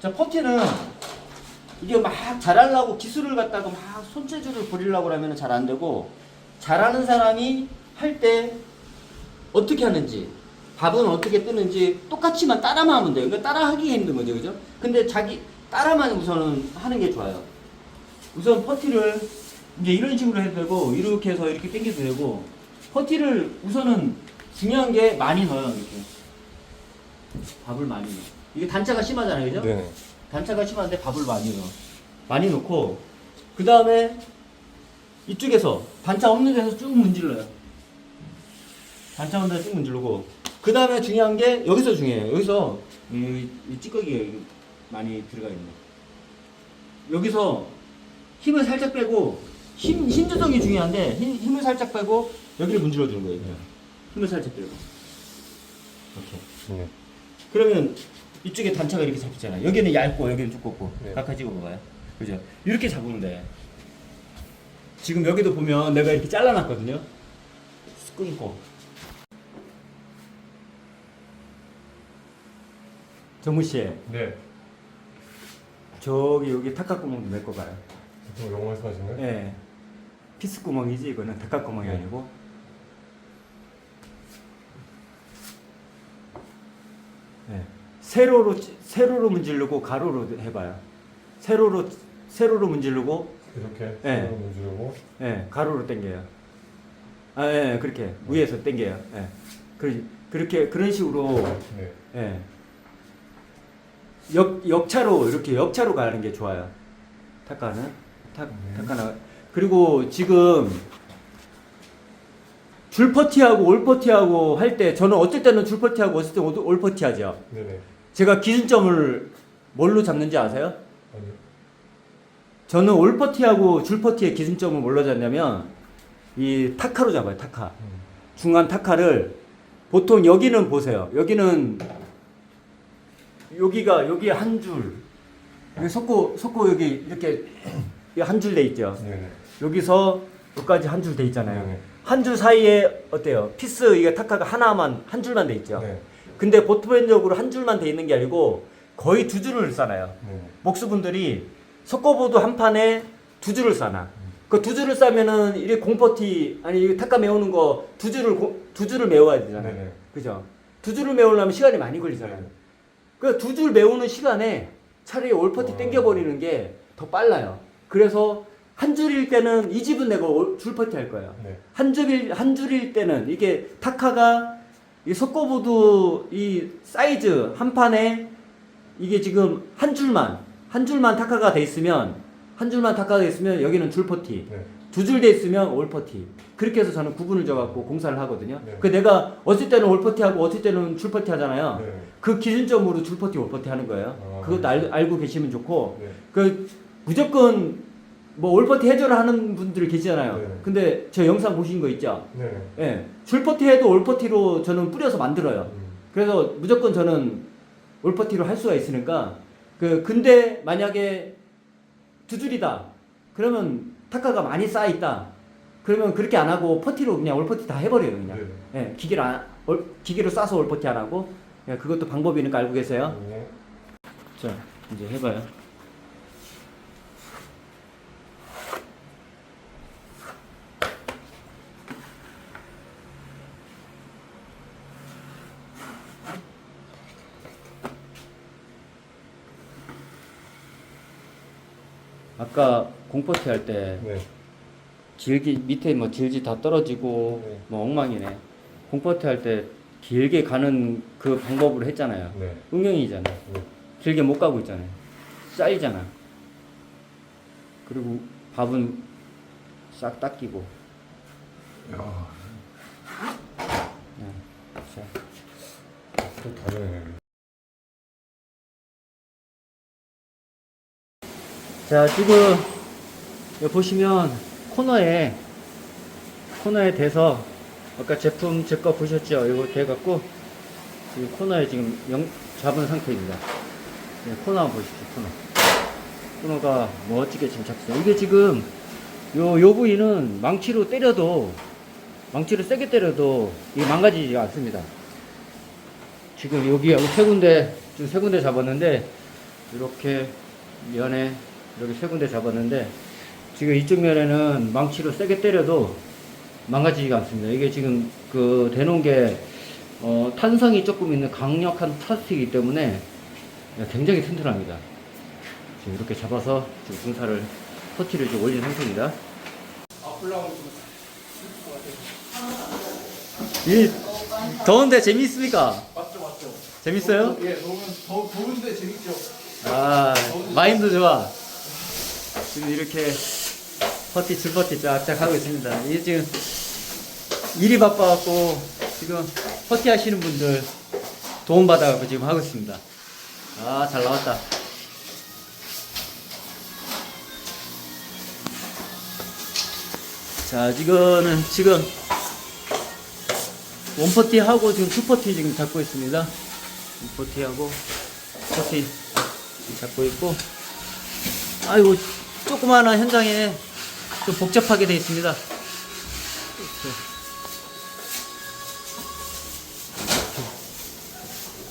자, 퍼티는 이게 막 잘하려고 기술을 갖다가 막 손재주를 부리려고 하면 잘 안 되고 잘하는 사람이 할 때 어떻게 하는지 밥은 어떻게 뜨는지 똑같이만 따라만 하면 돼요. 그러니까 따라하기 힘든 거죠, 그죠? 근데 자기 따라만 우선은 하는 게 좋아요. 우선 퍼티를 이제 이런 식으로 해도 되고 이렇게 해서 이렇게 당겨도 되고 퍼티를 우선은 중요한 게 많이 넣어요, 이렇게 밥을 많이 넣어. 이게 단차가 심하잖아요, 그죠? 네네. 단차가 심한데 밥을 많이 넣어. 많이 넣고 그 다음에 이쪽에서 단차 없는 데서 쭉 문질러요. 단차 없는 데서 쭉 문지르고 그 다음에 중요한 게 여기서 중요해요. 여기서 이, 이 찌꺼기가 많이 들어가 있는 거. 여기서 힘을 살짝 빼고 힘, 힘 조정이 중요한데 힘, 힘을 살짝 빼고 여기를 문질러 주는 거예요. 그냥. 힘을 살짝 빼고 이렇게. 네. 그러면 이쪽에 단차가 이렇게 잡히잖아요. 여기는 얇고 여기는 두껍고 네. 각각 찍어봐봐요. 그죠? 이렇게 잡으면 돼. 지금 여기도 보면 내가 이렇게 잘라놨거든요. 쓱 끊고. 정무 씨, 네. 저기 여기 탁각 구멍도 메꿔 봐요. 보통 영어 말씀하시는 거예요? 예. 피스 구멍이지 이거는 탁각 구멍이 네. 아니고. 예. 세로로 찌- 세로로 문지르고 가로로 해봐요. 세로로 세로로 문지르고 이렇게 네. 손으로 문지르고 예, 가로로 당겨요. 아, 예, 그렇게 위에서 당겨요. 예. 그 그렇게 그런 식으로 네. 예. 역 역차로 이렇게 역차로 가는 게 좋아요. 타카는 타 타카나 그리고 지금 줄퍼티하고 올퍼티하고 할 때 저는 어쩔 때는 줄퍼티하고 어쩔 때는 올- 올퍼티 하죠. 네네. 제가 기준점을 뭘로 잡는지 아세요? 아니요. 저는 올퍼티하고 줄퍼티의 기준점을 뭘로 잡냐면 이 타카로 잡아요. 타카. 음. 중간 타카를 보통 여기는 보세요. 여기는 여기가 여기 한 줄. 여기 속고 속고 여기 이렇게 한 줄 돼 있죠. 네네. 여기서 여기까지 한 줄 돼 있잖아요. 네네. 한 줄 사이에 어때요? 피스 이게 타카가 하나만 한 줄만 돼 있죠. 네. 근데 보통적으로 한 줄만 돼 있는 게 아니고 거의 두 줄을 싸놔요. 네. 목수분들이 석고보드 한 판에 두 줄을 싸나. 그 두 줄을 싸면은 이게 공퍼티 아니 이거 탁가 메우는 거 두 줄을 고- 두 줄을 메워야 되잖아요. 네네. 그죠? 두 줄을 메우려면 시간이 많이 걸리잖아요. 그두 줄 메우는 시간에 차라리 올퍼티 와. 땡겨버리는 게 더 빨라요. 그래서 한 줄일 때는 이 집은 내가 올- 줄퍼티 할 거예요. 네. 한 줄일 한 줄일 때는 이게 타카가 이 석고보드 이 사이즈 한 판에 이게 지금 한 줄만 한 줄만 타카가 돼 있으면 한 줄만 타카가 돼 있으면 여기는 줄퍼티 네. 두줄 돼 있으면 올퍼티 그렇게 해서 저는 구분을 져갖고 공사를 하거든요. 네. 그 내가 어쩔 때는 올퍼티 하고 어쩔 때는 줄퍼티 하잖아요. 네. 그 기준점으로 줄퍼티 올퍼티 하는 거예요. 아. 그것도 알, 알고 계시면 좋고 네. 그 무조건 뭐 올퍼티 해줘라 하는 분들이 계시잖아요. 네. 근데 저 영상 보신 거 있죠? 네네. 예. 줄퍼티 해도 올퍼티로 저는 뿌려서 만들어요. 음. 그래서 무조건 저는 올퍼티로 할 수가 있으니까 그 근데 만약에 두 줄이다. 그러면 타카가 많이 쌓여 있다. 그러면 그렇게 안 하고 퍼티로 그냥 올퍼티 다 해버려요 그냥. 네. 예, 기계로 안, 올, 기계로 싸서 올퍼티 안 하고 예, 그것도 방법이니까 알고 계세요. 네. 자 이제 해봐요. 아까 공퍼티 할 때 네. 질기 밑에 뭐 질지 다 떨어지고 네. 뭐 엉망이네. 공퍼티 할 때 길게 가는 그 방법으로 했잖아요. 네. 응용이잖아요. 네. 길게 못 가고 있잖아요. 쌓이잖아. 그리고 밥은 싹 닦이고. 야, 네. 자, 또 다르네. 자, 지금 보시면 코너에 코너에 대서 아까 제품 제 거 보셨죠? 이거 돼갖고 이 코너에 지금 영, 잡은 상태입니다. 네, 코너 한번 보십시오. 코너. 코너가 멋지게 지금 잡혔어요. 이게 지금 요, 요 부위는 망치로 때려도 망치로 세게 때려도 이게 망가지지 않습니다. 지금 여기 세 군데 지금 세 군데 잡았는데 이렇게 면에 이렇게 세 군데 잡았는데 지금 이쪽 면에는 망치로 세게 때려도 망가지지가 않습니다. 이게 지금 그 대놓은 게 어, 탄성이 조금 있는 강력한 플라스틱이기 때문에 굉장히 튼튼합니다. 지금 이렇게 잡아서 지금 공사를 터치를 좀 올린 상태입니다. 이 더운데 재미있습니까? 맞죠, 맞죠. 재밌어요? 예, 더우면 더 더운데 재밌죠. 아 마인드 좋아. 지금 이렇게 퍼티 줄퍼티 쫙쫙 하고 있습니다. 이게 지금 일이 바빠갖고 지금 퍼티 하시는 분들 도움 받아갖고 지금 하고 있습니다. 아 잘 나왔다. 자 지금은 지금 원퍼티 하고 지금 투퍼티 지금 잡고 있습니다. 원퍼티 하고 퍼티 잡고 있고 아이고 조그마한 현장에 좀 복잡하게 되어 있습니다.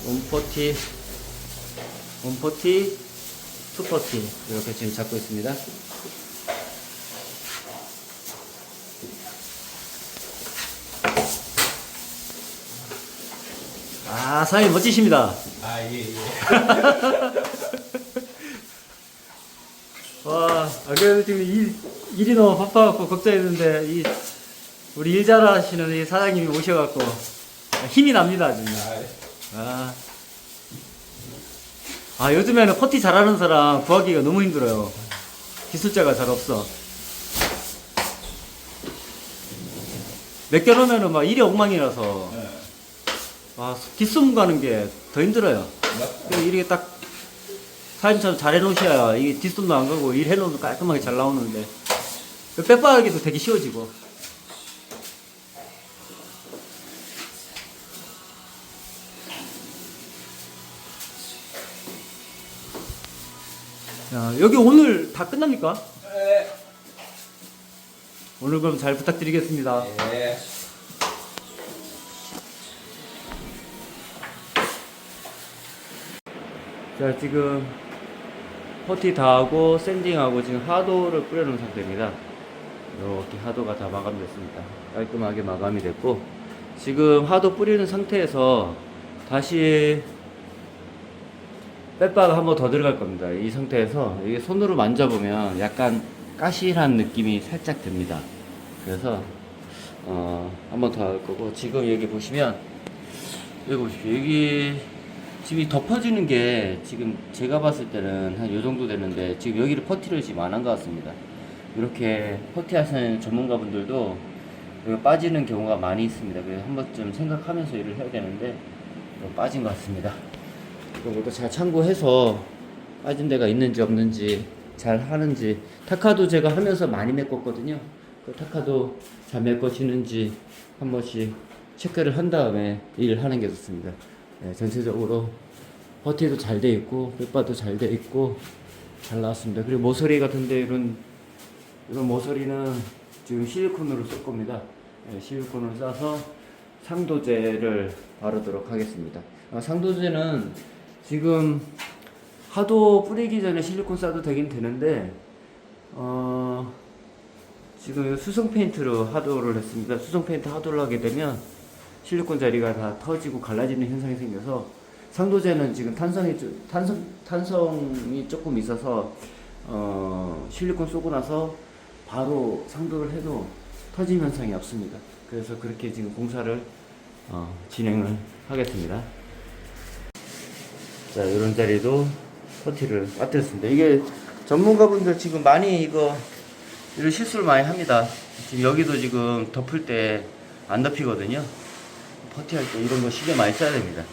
원포티, 원포티, 투포티 이렇게 지금 잡고 있습니다. 아, 사장님 멋지십니다. 아, 예, 예. 와, 아, 그래도 지금 일, 일이 너무 바빠갖고 걱정했는데, 이, 우리 일 잘하시는 이 사장님이 오셔갖고, 힘이 납니다, 지금. 아, 예. 아. 아, 요즘에는 퍼티 잘하는 사람 구하기가 너무 힘들어요. 기술자가 잘 없어. 맡겨놓으면은 막 일이 엉망이라서, 네. 와, 뒷소문 가는 게 더 힘들어요. 그래서 이렇게 딱 사진처럼 잘 해놓으셔야 이게 뒷손도 안 가고 일 해놓으면 깔끔하게 잘 나오는데 빼빠하기도 되게 쉬워지고 자, 여기 오늘 다 끝납니까? 예. 오늘 그럼 잘 부탁드리겠습니다. 예. 자 지금 퍼티 다 하고 샌딩하고 지금 하도를 뿌려놓은 상태입니다. 이렇게 하도가 다 마감됐습니다. 깔끔하게 마감이 됐고 지금 하도 뿌리는 상태에서 다시 빼바가 한번 더 들어갈 겁니다. 이 상태에서 이게 손으로 만져보면 약간 까실한 느낌이 살짝 듭니다. 그래서 어, 한번 더 할 거고 지금 여기 보시면 여기 보십시오. 여기 지금 이 덮어지는 게 지금 제가 봤을 때는 한 요 정도 되는데 지금 여기를 퍼티를 지금 안 한 것 같습니다. 이렇게 퍼티 하시는 전문가분들도 여기 빠지는 경우가 많이 있습니다. 그래서 한 번쯤 생각하면서 일을 해야 되는데 또 빠진 것 같습니다. 그런 것도 잘 참고해서 빠진 데가 있는지 없는지 잘 하는지 타카도 제가 하면서 많이 메꿨거든요. 그 타카도 잘 메꿔지는지 한 번씩 체크를 한 다음에 일을 하는 게 좋습니다. 네, 전체적으로 버티도 잘 돼 있고 백바도 잘 돼 있고 잘 나왔습니다. 그리고 모서리 같은데 이런 이런 모서리는 지금 실리콘으로 쓸 겁니다. 네, 실리콘을 싸서 상도제를 바르도록 하겠습니다. 아, 상도제는 지금 하도 뿌리기 전에 실리콘 싸도 되긴 되는데 어, 지금 이 수성 페인트로 하도를 했습니다. 수성 페인트 하도를 하게 되면 실리콘 자리가 다 터지고 갈라지는 현상이 생겨서 상도제는 지금 탄성이 좀- 탄성 탄성이 조금 있어서 어, 실리콘 쏘고 나서 바로 상도를 해도 터짐 현상이 없습니다. 그래서 그렇게 지금 공사를 어, 진행을 하겠습니다. 자, 이런 자리도 퍼티를 빠뜨렸습니다. 이게 전문가분들 지금 많이 이거 이런 실수를 많이 합니다. 지금 여기도 지금 덮을 때 안 덮이거든요. 퍼티할 때 이런 거 신경 많이 써야 됩니다.